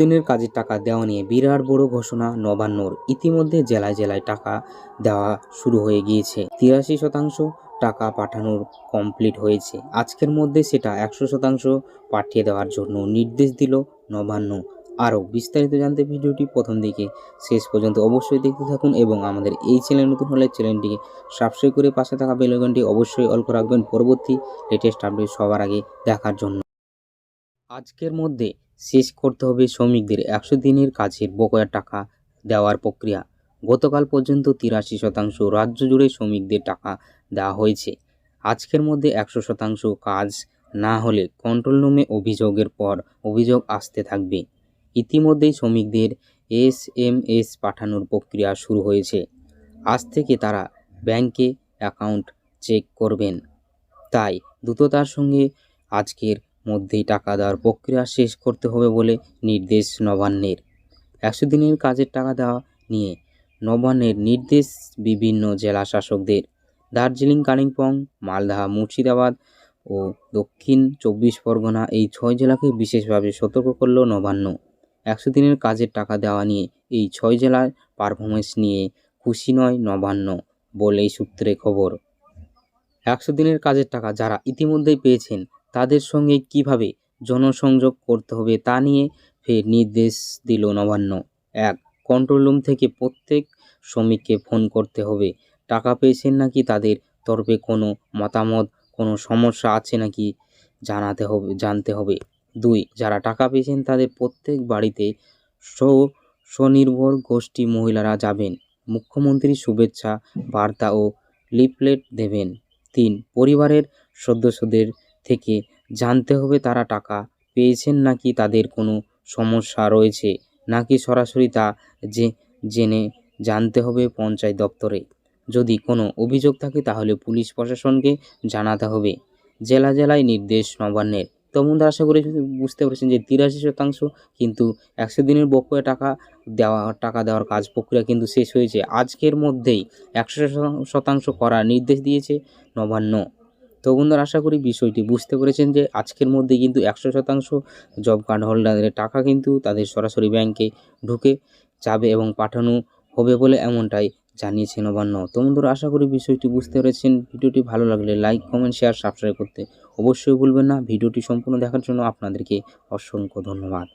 দিনের কাজের টাকা দেওয়া নিয়ে বিরাট বড় ঘোষণা নবান্নর। ইতিমধ্যে জেলায় জেলায় টাকা দেওয়া শুরু হয়ে গিয়েছে। তিরাশি শতাংশ টাকা পাঠানোর কমপ্লিট হয়েছে। আজকের মধ্যে সেটা একশো শতাংশ পাঠিয়ে দেওয়ার জন্য নির্দেশ দিল নবান্ন। আরও বিস্তারিত জানতে ভিডিওটি প্রথম দিকে শেষ পর্যন্ত অবশ্যই দেখতে থাকুন এবং আমাদের এই চ্যানেল নতুন হলে চ্যানেলটিকে সাবস্ক্রাইব করে পাশে থাকা বেলগনটি অবশ্যই অল করে রাখবেন। পরবর্তী লেটেস্ট আপডেট সবার আগে দেখার জন্য। আজকের মধ্যে শেষ করতে হবে শ্রমিকদের একশো দিনের কাজের বকেয়া টাকা দেওয়ার প্রক্রিয়া। গতকাল পর্যন্ত তিরাশি শতাংশ রাজ্য জুড়ে শ্রমিকদের টাকা দেওয়া হয়েছে। আজকের মধ্যে একশো শতাংশ কাজ না হলে কন্ট্রোল রুমে অভিযোগের পর অভিযোগ আসতে থাকবে। ইতিমধ্যেই শ্রমিকদের এস এম এস পাঠানোর প্রক্রিয়া শুরু হয়েছে। আজ থেকে তারা ব্যাংকে অ্যাকাউন্ট চেক করবেন। তাই দ্রুততার সঙ্গে আজকের মধ্যেই টাকা দেওয়ার প্রক্রিয়া শেষ করতে হবে বলে নির্দেশ নবান্নের। একশো দিনের কাজের টাকা দেওয়া নিয়ে নবান্নের নির্দেশ বিভিন্ন জেলা শাসকদের। দার্জিলিং, কালিম্পং, মালদা, মুর্শিদাবাদ ও দক্ষিণ চব্বিশ পরগনা এই ছয় জেলাকে বিশেষভাবে সতর্ক করল নবান্ন। একশো দিনের কাজের টাকা দেওয়া নিয়ে এই ছয় জেলার পারফরমেন্স নিয়ে খুশি নয় নবান্ন বলেই সূত্রে খবর। একশো দিনের কাজের টাকা যারা ইতিমধ্যেই পেয়েছেন তাদের সঙ্গে কীভাবে জনসংযোগ করতে হবে তা নিয়ে ফের নির্দেশ দিল নবান্ন। এক কন্ট্রোল রুম থেকে প্রত্যেক শ্রমিককে ফোন করতে হবে। টাকা পেয়েছেন নাকি তাদের তরফে কোনো মতামত, কোনো সমস্যা আছে নাকি জানাতে হবে, জানতে হবে। দুই, যারা টাকা পেয়েছেন তাদের প্রত্যেক বাড়িতে স্ব, স্বনির্ভর গোষ্ঠী মহিলারা যাবেন। মুখ্যমন্ত্রী শুভেচ্ছা, বার্তা ও লিফলেট দেবেন। তিন, পরিবারের সদস্যদের থেকে জানতে হবে তারা টাকা পেয়েছেন নাকি তাদের কোনো সমস্যা রয়েছে, নাকি সরাসরি তা যে জেনে জানতে হবে পঞ্চায়েত দপ্তরে। যদি কোনো অভিযোগ থাকে তাহলে পুলিশ প্রশাসনকে জানাতে হবে। জেলা জেলায় নির্দেশ নবান্নের। তো বন্ধুরা, আশা করি বুঝতে পেরেছেন যে তিরাশি শতাংশ কিন্তু একশো দিনের বকেয়া টাকা দেওয়া, টাকা দেওয়ার কাজ প্রক্রিয়া কিন্তু শেষ হয়েছে। আজকের মধ্যেই একশো শতাংশ করার নির্দেশ দিয়েছে নবান্ন। তো বন্ধুরা, আশা করি বিষয়টি বুঝতে পেরেছেন যে আজকের মধ্যে কিন্তু একশো শতাংশ জব কার্ড হোল্ডারের টাকা কিন্তু তাদের সরাসরি ব্যাংকে ঢুকে যাবে এবং পাঠানো হবে বলে এমনটাই জানিয়েছে নবান্ন তো বন্ধুরা, আশা করি বিষয়টি বুঝতে পেরেছেন। ভিডিওটি ভালো লাগলে লাইক কমেন্ট শেয়ার সাবস্ক্রাইব করতে অবশ্যই ভুলবেন না। ভিডিওটি সম্পূর্ণ দেখার জন্য আপনাদেরকে অসংখ্য ধন্যবাদ।